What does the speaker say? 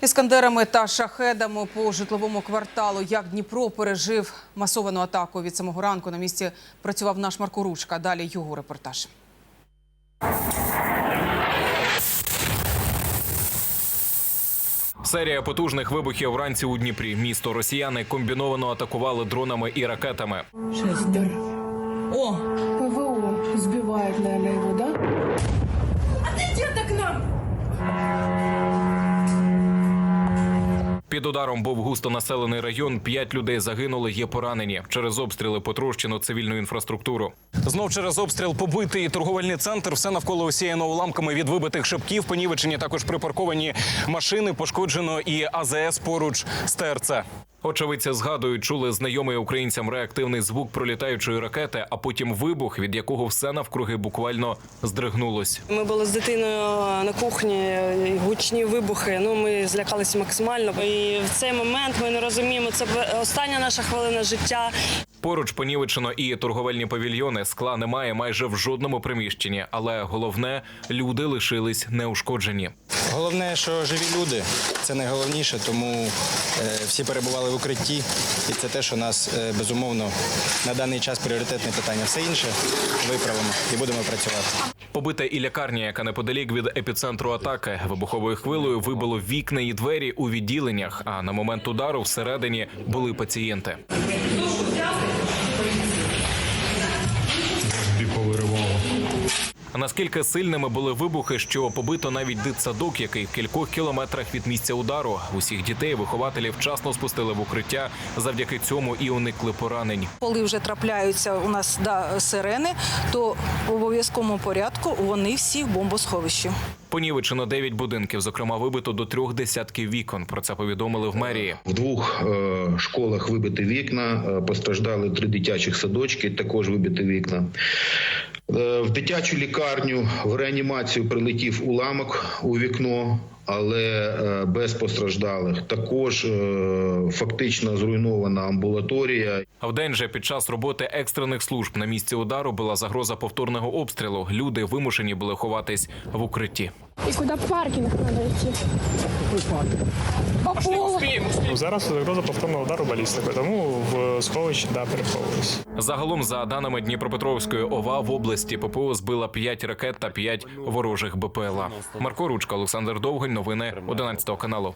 Іскандерами та шахедами по житловому кварталу. Як Дніпро пережив масовану атаку від самого ранку. На місці працював наш Марко Ручка. Далі його репортаж. Серія потужних вибухів вранці у Дніпрі. Місто росіяни комбіновано атакували дронами і ракетами. Шестер. О! ПВО сбивает, наверное, его, да? Під ударом був густонаселений район. П'ять людей загинули, є поранені. Через обстріли потрощено цивільну інфраструктуру. Знов через обстріл побитий торговельний центр. Все навколо осіяно уламками від вибитих шибків. Понівечені також припарковані машини. Пошкоджено і АЗС поруч з ТРЦ. Очевидці згадують, чули знайомий українцям реактивний звук пролітаючої ракети, а потім вибух, від якого все навкруги буквально здригнулось. Ми були з дитиною на кухні, гучні вибухи. Ну ми злякалися максимально. І в цей момент ми не розуміємо. Це остання наша хвилина життя. Поруч понівечено і торговельні павільйони. Скла немає майже в жодному приміщенні, але головне люди лишились неушкоджені. Головне, що живі люди це найголовніше, тому е, всі перебували в укритті, і це те, що нас е, безумовно на даний час пріоритетне питання. Все інше виправимо і будемо працювати. Побита і лікарня, яка неподалік від епіцентру атаки, вибуховою хвилею вибило вікна і двері у відділеннях. А на момент удару всередині були пацієнти. Наскільки сильними були вибухи, що побито навіть дитсадок, який в кількох кілометрах від місця удару усіх дітей вихователі вчасно спустили в укриття. Завдяки цьому і уникли поранень. Коли вже трапляються у нас да, сирени, то в обов'язковому порядку вони всі в бомбосховищі. Понівечено дев'ять будинків, зокрема вибито до трьох десятків вікон. Про це повідомили в мерії. В двох е, школах вибиті вікна, е, постраждали три дитячих садочки, також вибиті вікна. Е, В дитячу лікарню в реанімацію прилетів уламок у вікно, але е, без постраждалих. Також е, фактично зруйнована амбулаторія. А вдень же під час роботи екстрених служб на місці удару була загроза повторного обстрілу. Люди вимушені були ховатись в укритті. И куда паркинг надо идти? По полу. Зараз загроза повторного удару балістикою, тому в сховищі да переховувалися. Загалом, за даними Дніпропетровської ОВА, в області ППО збила 5 ракет та 5 ворожих БПЛА. Марко Ручка, Олександр Довгань. Новини 11 каналу.